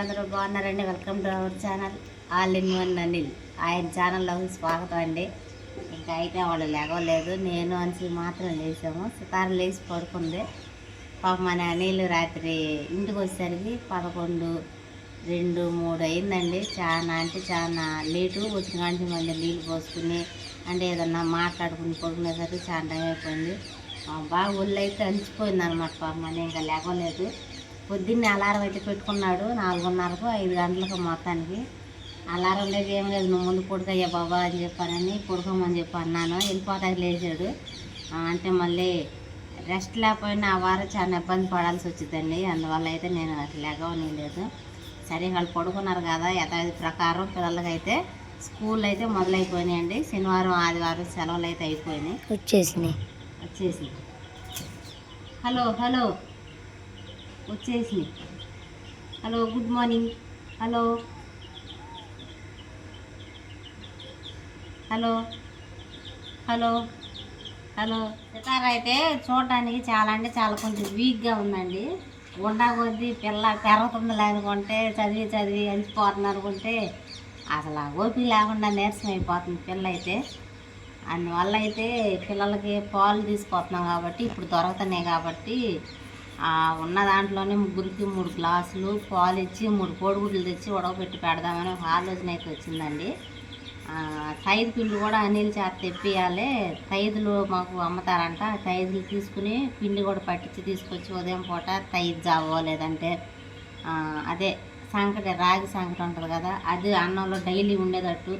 అందరూ బాగున్నారండి. Welcome to our channel all in one Anil ఆయన ఛానల్లోకి స్వాగతం అండి. ఇంకా అయితే వాళ్ళు లేవలేదు. నేను అనిసి మాత్రం లేచాము. సితారం లేచి పడుకుంది. పాప మన అనిల్ రాత్రి ఇంటికి వచ్చేసరికి పదకొండు రెండు మూడు అయిందండి. చాలా అంటే చాలా లేటు వచ్చిన కానీ మళ్ళీ నీళ్ళు పోసుకుని అంటే ఏదన్నా మాట్లాడుకుని పడుకునేసరికి చాలా టైం అయిపోయింది. బాగా ఒళ్ళు అయితే అలిసిపోయింది అనమాట పాపం ఇంకా లేవలేదు. పొద్దున్నే అలారం అయితే పెట్టుకున్నాడు నాలుగున్నరకు ఐదు గంటలకు మొత్తానికి. అలారం లేదు ఏం లేదు నువ్వు ముందు పడుకోయ్యా బాబా అని చెప్పానని పడుకోమని చెప్పి అన్నాను. వెళ్ళిపోతాకి లేచాడు. అంటే మళ్ళీ రెస్ట్ లేకపోయినా ఆ వారం చాలా ఇబ్బంది పడాల్సి వచ్చిందండి. అందువల్ల అయితే నేను అట్లా లేగవని లేదు సరే వాళ్ళు పడుకున్నారు కదా యథావిధి ప్రకారం పిల్లలకైతే స్కూల్ అయితే మొదలైపోయినాయండి. శనివారం ఆదివారం సెలవులు అయితే అయిపోయినాయి. వచ్చేసినాయి. వచ్చేసి హలో హలో. వచ్చేసి hello good morning. Hello. Hello. Hello. Hello. Sitara అయితే చూడడానికి చాలా అంటే చాలా కొంచెం వీక్గా ఉందండి. ఉండా కొద్దీ పిల్ల పెరుగుతుంది లేనుకుంటే చదివి చదివి అలిసిపోతుంది అనుకుంటే అసలు ఓపిక లేకుండా నీరసం అయిపోతుంది పిల్ల అయితే అందువల్ల అయితే పిల్లలకి పాలు తీసుకొస్తున్నాం కాబట్టి ఇప్పుడు దొరుకుతున్నాయి కాబట్టి ఉన్న దాంట్లోనే ముగ్గురికి మూడు గ్లాసులు పాలు ఇచ్చి మూడు కోడిగుడ్లు తెచ్చి ఉడకబెట్టి పెడదామని ఒక ఆలోచన అయితే వచ్చిందండి. ఆ, పిండి కూడా అనిల్ చేత తెప్పియాలి. తైదులు మాకు అమ్ముతారంట. తైదులు తీసుకుని పిండి కూడా పట్టించి తీసుకొచ్చి ఉదయం పూట తైదు జావో లేదంటే అదే సంకటి రాగి సంకటి ఉంటుంది కదా అది అన్నంలో డైలీ ఉండేటట్టు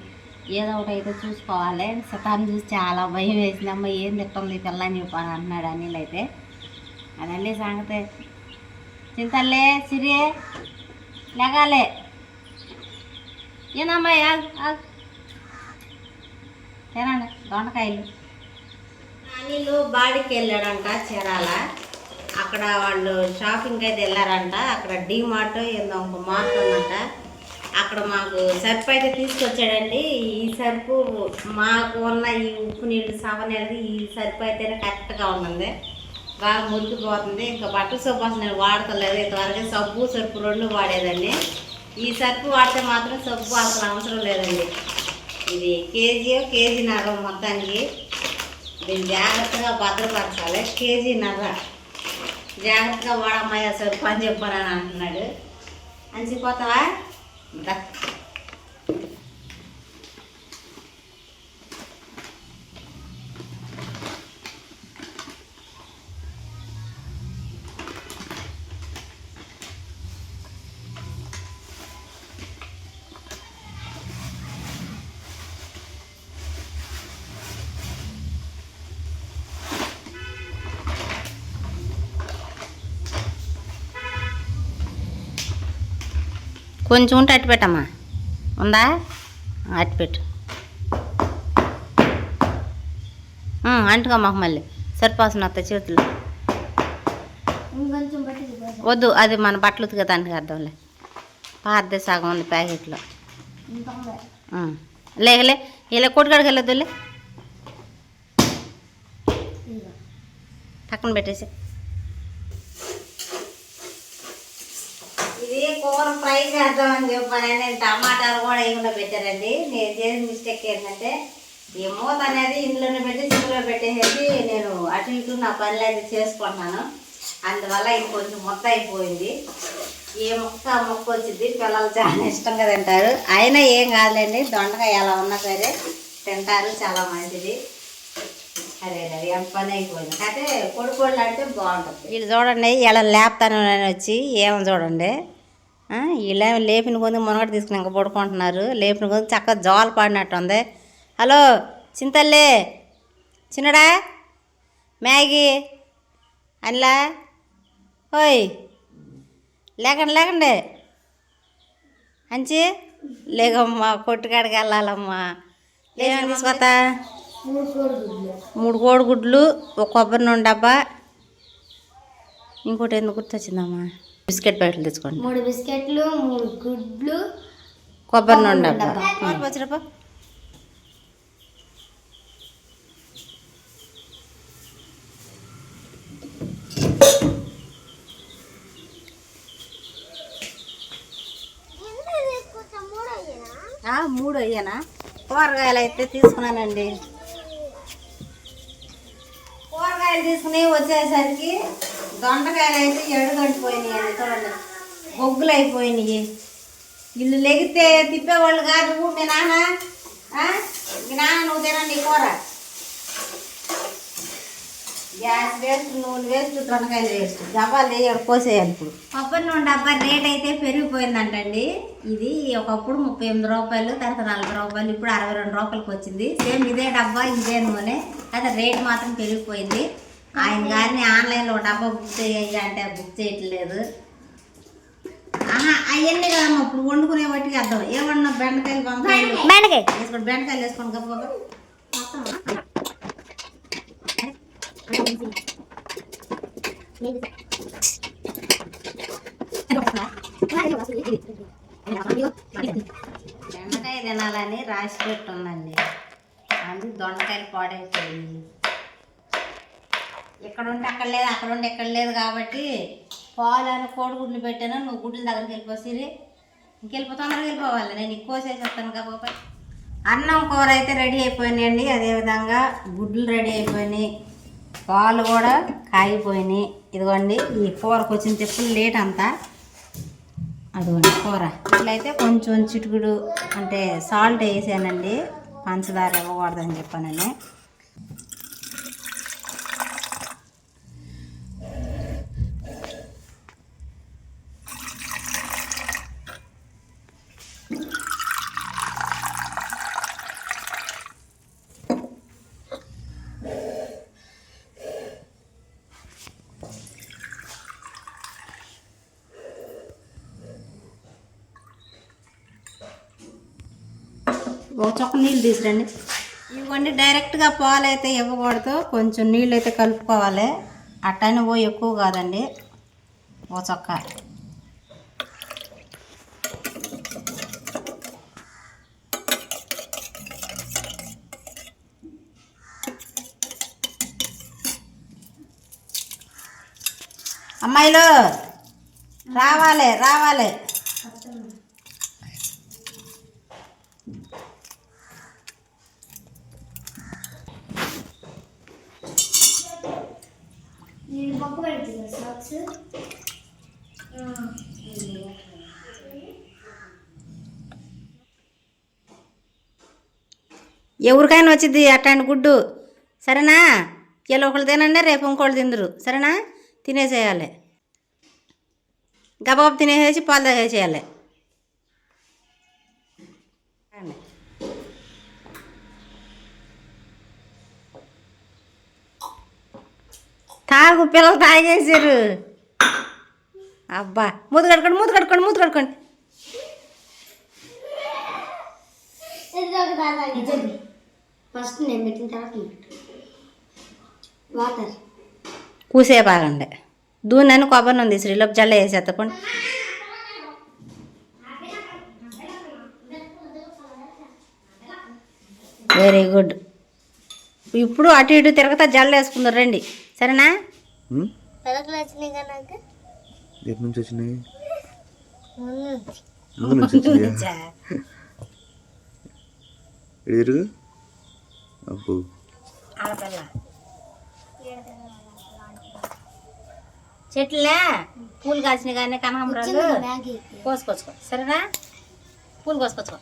ఏదో ఒకటి అయితే చూసుకోవాలి. సతాన్ని చూసి చాలా భయం వేసిందమ్మ ఏం తిట్టుంది పిల్లని చెప్పాను అన్నాడు అనిల్ అయితే. అదండి సంగతి చింతల్లే సిరే లేగాలే ఏనమ్మా తినండి దొండకాయలు అనిలు బాడీకి వెళ్ళాడంట చీరాల అక్కడ వాళ్ళు షాపింగ్ అయితే వెళ్ళారంట అక్కడ డీమార్ట్ ఏందో ఒక మార్ట్ ఉందంట అక్కడ మాకు సర్ఫ్ అయితే తీసుకొచ్చాడండి ఈ సర్ఫు మాకు ఉన్న ఈ ఉప్పు నీళ్ళు సవనీళ్ళది ఈ సర్ఫ్ అయితేనే కరెక్ట్గా ఉంటుంది బాగా మురికిపోతుంది. ఇంకా బట్టల సబ్బు అసలు నేను వాడతలేదు. ఇంతవరకు సబ్బు సర్ఫు రెండు వాడేదండి ఈ సర్ఫు వాడితే మాత్రం సబ్బు అసలు అవసరం లేదండి. ఇది కేజీ కేజీన్నర మొత్తానికి. దీన్ని జాగ్రత్తగా భద్రపరచాలి. కేజీ నర్ర జాగ్రత్తగా వాడమ్మయ్య సర్ఫ్ అని చెప్పానని అంటున్నాడు. అంచిపోతావా కొంచెం ఉంటే అట్టు పెట్టమ్మా. ఉందా? అట్టు పెట్టు. అంటుకో మాకు మళ్ళీ. సరిపోసిన అత్త చేతులు. వద్దు అది మన బట్టలు ఉతికేదానికి అర్థంలే పాతదే సగం ఉంది ప్యాకెట్లో. లేగలే లేకలే ఇలా కొట్టుకాడికి వెళ్ళొద్దులే. పక్కన పెట్టేసి ఇది కూర ఫ్రై చేద్దామని చెప్పాను నేను టమాటాలు కూడా ఇంట్లో పెట్టారండి నేను చేసిన మిస్టేక్ ఏంటంటే ఈ మూత అనేది ఇంట్లోనే పెట్టి సిమ్లో పెట్టేసేసి నేను అటు ఇటు నా పనులు అయితే చేసుకుంటున్నాను. అందువల్ల ఇది కొంచెం మొత్తం అయిపోయింది. ఏ మొక్క ఆ మొక్క వచ్చింది. పిల్లలు చాలా ఇష్టంగా తింటారు. అయినా ఏం కాదులేండి దొండకాయ ఎలా ఉన్నా సరే తింటారు చాలా మంచిది. అదే అదే ఎంత పని అయిపోయింది. అయితే కొడుకోళ్ళు అంటే బాగుంటుంది. ఇది చూడండి ఇలా లేపుతాను వచ్చి ఏమో చూడండి. వీళ్ళేమో లేపిన కొంది మునగట తీసుకుని ఇంకా పడుకుంటున్నారు. లేపిన కొంది చక్కగా జోలు పాడినట్టు ఉంది హలో చింతల్లే చిన్నడా మ్యాగీ అనిలా ఓయ్ లేకండి లేకండి. అంచి లేకమ్మా కొట్టుకాడికి వెళ్ళాలమ్మా. లేమని తీసుకొస్తా మూడు కోడిగుడ్లు ఒక కొబ్బరి నూనె డబ్బా. ఇంకోటి ఎందుకు గుర్తొచ్చిందమ్మా? బిస్కెట్ ప్యాకెట్లు తెచ్చుకోండి. మూడు బిస్కెట్లు మూడు గుడ్లు కొబ్బరి నుండి మూడు అయ్యానా? కూరగాయలు అయితే తీసుకున్నానండి. కూరగాయలు తీసుకుని వచ్చేసరికి దొండకాయలు అయితే ఎడుగంటిపోయినాయి చూడండి బొగ్గులు అయిపోయినాయి ఇల్లు లెగితే తిప్పేవాళ్ళు కాదు. మీ నాన్న మీ నాన్న నువ్వు తినండి కూర. గ్యాస్ వేస్ట్ నూనె వేస్ట్ దొండకాయలు వేస్ట్. డబ్బాలు వేయాలి పోసేయాలి ఇప్పుడు. కొబ్బరి నూనె డబ్బా రేట్ అయితే పెరిగిపోయిందంటండి. ఇది ఒకప్పుడు ముప్పై ఎనిమిది రూపాయలు తర్వాత నలభై రూపాయలు ఇప్పుడు అరవై రెండు రూపాయలకి వచ్చింది సేమ్ ఇదే డబ్బా ఇదే నూనె. అయితే రేట్ మాత్రం పెరిగిపోయింది. ఆయన గారిని ఆన్లైన్లో డబ్బా బుక్ చేయాలి అంటే బుక్ చేయట్లేదు. ఆహా అవన్నీ కదమ్మా ఇప్పుడు వండుకునే వాటికి అర్థం. ఏమన్నా బెండకాయలు పంపాలి? బెండకాయ. వేసుకోండి బెండకాయలు వేసుకోండి గప్ప బెండకాయ తినాలని రాసి పెట్టుందండి అందుకు దొండకాయలు పాడైపోయింది ఇక్కడ ఉంటే అక్కడ లేదు అక్కడ ఉంటే ఎక్కడ లేదు కాబట్టి పాలు అని కోడిగుడ్లు పెట్టాను నువ్వు గుడ్ల దగ్గరికి వెళ్ళిపోసిరి. ఇంకెళ్ళిపో తొందరగా వెళ్ళిపోవాలి. నేను ఎక్కువ చేసేస్తాను కాబట్టి అన్నం కూర అయితే రెడీ అయిపోయినాయండి. అదేవిధంగా గుడ్లు రెడీ అయిపోయినాయి. పాలు కూడా కాగిపోయినాయి. ఇదిగోండి ఈ కూరకు వచ్చిన చెప్పులు లేట్ అంతా. అదిగోండి కూర. ఇట్లయితే కొంచెం చిటుకుడు అంటే సాల్ట్ వేసానండి. పంచదార ఇవ్వకూడదని చెప్పానండి ఒక చొక్క నీళ్ళు తీసుకురండి. ఇవ్వండి డైరెక్ట్గా పాలు అయితే ఇవ్వకూడదు. కొంచెం నీళ్ళు అయితే కలుపుకోవాలి. అట్టైనా పోయి ఎక్కువ కాదండి. ఓ చొక్క. అమ్మాయిలు రావాలి రావాలి. నేను పప్పు పెడుతున్నా సాక్స్. ఎవరికైనా వచ్చింది అట్లాంటి గుడ్డు. సరేనా? ఇలా ఒకళ్ళు తినండి రేపు ఇంకోళ్ళు తిందరు. సరేనా? తినేసేయాలి. గబగబ తినేసేసి పాలు తాగేసేయాలి. తాగు పిల్లలు తాగేసారు అబ్బా మూత కట్టుకోండి మూత కట్టుకోండి మూత కట్టుకోండి ఫస్ట్ నేను పెట్టిన తర్వాత. వాటర్. కూసే బాగండి. దూనని కొబ్బరి నూనె తీసి లోపు జల్ల వేసి ఎత్తకండి వెరీ గుడ్ ఇప్పుడు అటు ఇటు తిరగతా జల్ల వేసుకుందరు రండి. సరేనా? ఎటు నుంచి వచ్చినాయి? ముందు నుంచి. వచ్చినాయా? అబ్బో. ఆడపిల్ల. చెట్లే? పూలు కాసినాయి కానీ కనకాంబరాలు కోసుకొచ్చుకో సరేనా? పూలు కోసుకొచ్చుకో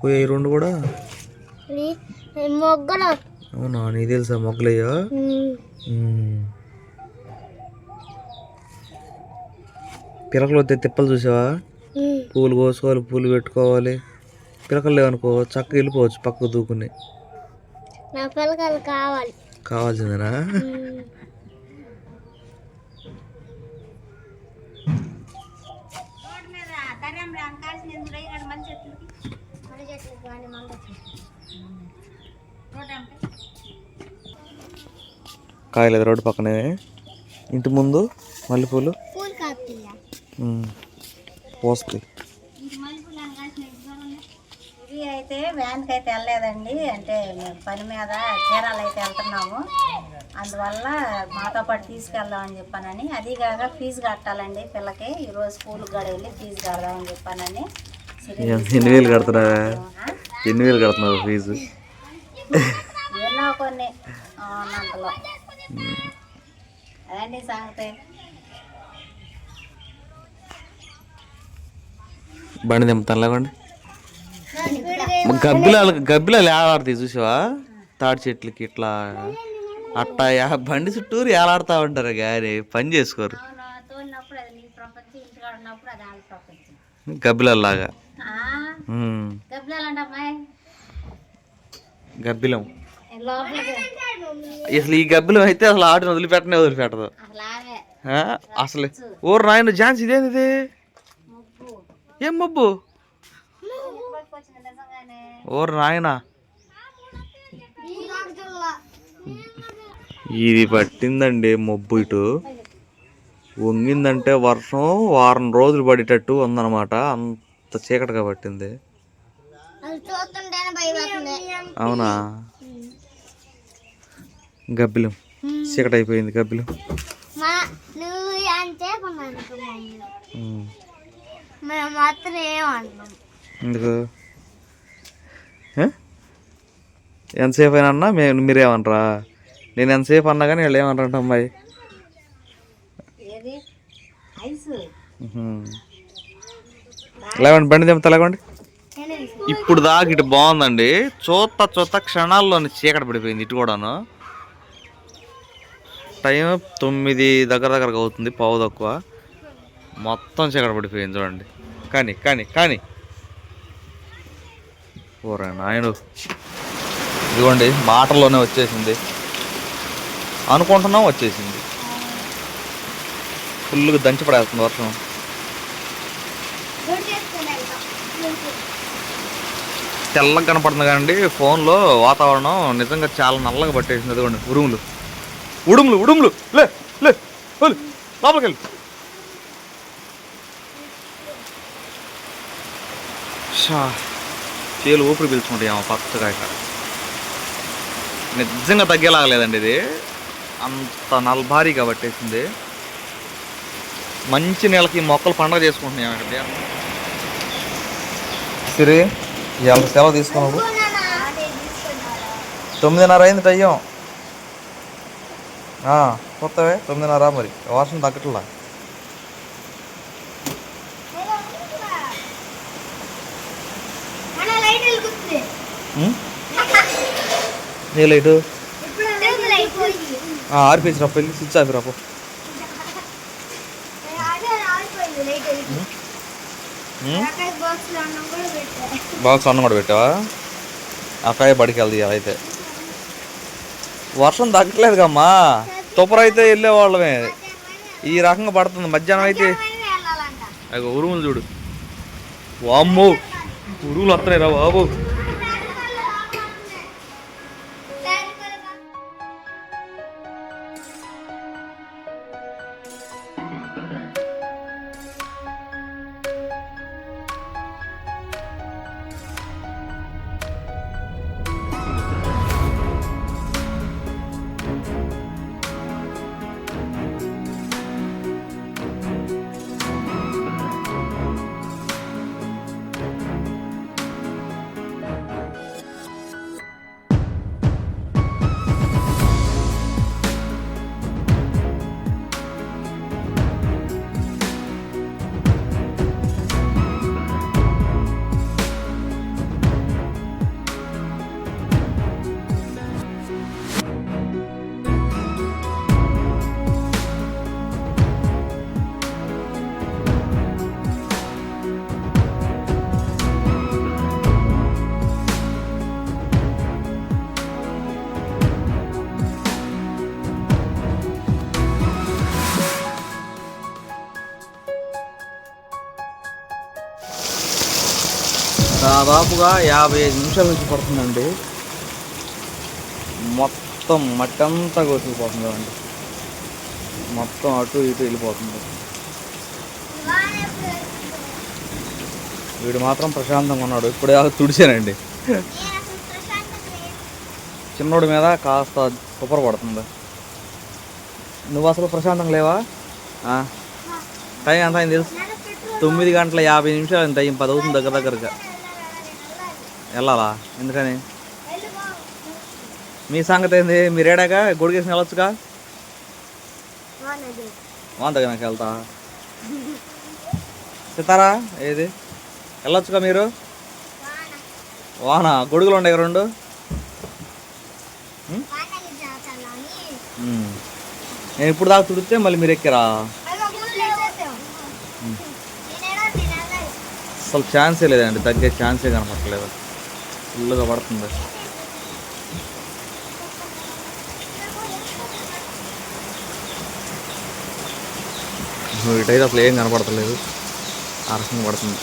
పోయాయి రెండు కూడా? మొగ్గలు. అవునా నీ తెలుసా మొగ్గలయ్యా? పిలకలు వస్తే తిప్పలు చూసావా? పూలు కోసుకోవాలి పూలు పెట్టుకోవాలి. పిలకలు లేవనుకో చక్క వెళ్ళిపోవచ్చు పక్కకు దూకుని. నా కావాలి. కావాల్సిందేనా? కాయలేదు రోడ్డు పక్కనే. ఇంటి ముందు మల్లెపూలు. పూలు. పోస్తాయి ఇది వ్యాన్కి అయితే వెళ్ళలేదండి. అంటే మేము పని మీద చీరాలు అయితే వెళ్తున్నాము. అందువల్ల మాతో పాటు తీసుకెళ్దామని చెప్పానని. అది కాక ఫీజు కట్టాలండి పిల్లకి. ఈరోజు స్కూల్ కూడా వెళ్ళి ఫీజు కడదామని చెప్పానని. ఎన్ని- వేలు కడతారా ఆ? ఎన్ని వేలు కడుతున్నావు ఫీజు? ఎన్నో కొన్ని. ఆ, నంతలో అదండి సంగతి. బండి దింపుతాను లేకండి గబ్బిలాలు గబ్బిలాలు ఏలాడతాయి చూసావా? తాడి చెట్లకి ఇట్లా అట్టా యా- బండి చుట్టూరు ఏలాడుతూ ఉంటారు కానీ పని చేసుకోరు. అవును గబ్బిలాల్లాగా గబ్బిలం. అసలు ఈ గబ్బిలం అయితే అసలు ఆటను వదిలిపెట్టనే వదిలిపెట్టదు. అసలు. ఓరు నాయన ఛాన్స్ ఇదేంది ఏం మబ్బు? ఓరు నాయన. ఇది పట్టిందండి మబ్బు ఇటు. వంగిందంటే వర్షం వారం రోజులు పడేటట్టు ఉందన్నమాట. అంత చీకటిగా పట్టింది. అవునా? గబ్బిలం. చీకటి అయిపోయింది గబ్బిలం ఎందుకు? ఎంతసేపు అయినా అన్నా మేము మీరేమనరా? నేను ఎంతసేపు అన్నా కానీ వీళ్ళు ఏమనరంట అమ్మాయి? ఏది? ఐస్. ఉహుం. లేవండి బండి దింపుతా లేవండి. ఇప్పుడు దాకా ఇటు బాగుందండి. చూత చూత క్షణాల్లోని చీకటి పడిపోయింది ఇటు కూడాను. టైం తొమ్మిది దగ్గర దగ్గరకు అవుతుంది పావు తక్కువ. మొత్తం చీకటి పడిపోయింది చూడండి. కానీ కానీ కానీ ఓరే నాయను ఇదిగోండి మాటల్లోనే వచ్చేసింది. అనుకుంటున్నాం వచ్చేసింది. ఫుల్గా దంచి పడేస్తుంది వర్షం. తెల్లగా కనపడుతుంది కానీ ఫోన్లో వాతావరణం నిజంగా చాలా నల్లగా పట్టేసింది. అదిగోండి ఉరుములు ఉడుములు ఉడుములు. లే లే వెళ్ళు, లోపలికి వెళ్ళి. షా. తేలు ఊపిరి పీల్చుకుంటాయి ఏమో పచ్చగా ఇక్కడ. నిజంగా తగ్గేలాగలేదండి ఇది. అంత నల్భారీగా పట్టేసింది. మంచి నెలకి మొక్కలు పండగ చేసుకుంటున్నాయి అక్కడ సిరి ఇవాళ సెలవు తీసుకున్నావు తొమ్మిదిన్నర అయింది టయ్యం కొత్తవే తొమ్మిదిన్నర మరి. వర్షం తగ్గట్లా. ఏ లైటు ఆర్పేసి రా వెళ్ళి స్విచ్ ఆపి రాపో బాక్స్ అన్నం కూడా పెట్టావా? అక్కడే బడికి వెళ్ది అయితే. వర్షం తగ్గట్లేదు కమ్మా తుప్పర అయితే వెళ్ళేవాళ్ళమే ఈ రకంగా పడుతుంది. మధ్యాహ్నం అయితే ఉరుములు చూడు. వామ్మో. ఉరుములు వస్తున్నాయి రా దాదాపుగా యాభై ఐదు నిమిషాల నుంచి పడుతుందండి. మొత్తం మట్టి అంతా కొట్టుకుపోతుంది అండి మొత్తం అటు ఇటు వెళ్ళిపోతుంది. వీడు మాత్రం ప్రశాంతంగా ఉన్నాడు. ఇప్పుడే తుడిచానండి. చిన్నోడి మీద కాస్త కుప్పర పడుతుంది. నువ్వు అసలు ప్రశాంతంగా లేవా? టైం ఎంత అయింది తెలుసు? తొమ్మిది గంటల యాభై నిమిషాలు టైం పది అవుతుంది దగ్గర దగ్గరగా. వెళ్ళాలి. ఎందుకని. మీ సంగతి ఏంది? మీరు ఏడాక గుడికేసిన వెళ్ళొచ్చుగా? నాకు వెళ్తా. సితారా? ఏది? వెళ్ళొచ్చుగా మీరు? వాన. గొడుగులు ఉండే రెండు. నేను ఇప్పుడు దాకా తుడితే మళ్ళీ మీరు ఎక్కిరా. అసలు ఛాన్సే లేదండి. తగ్గే ఛాన్సే కనపడలేదు ఫుల్గా పడుతుంది ఇటైతే అసలు ఏం కనపడతలేదు ఆ రకంగా పడుతుంది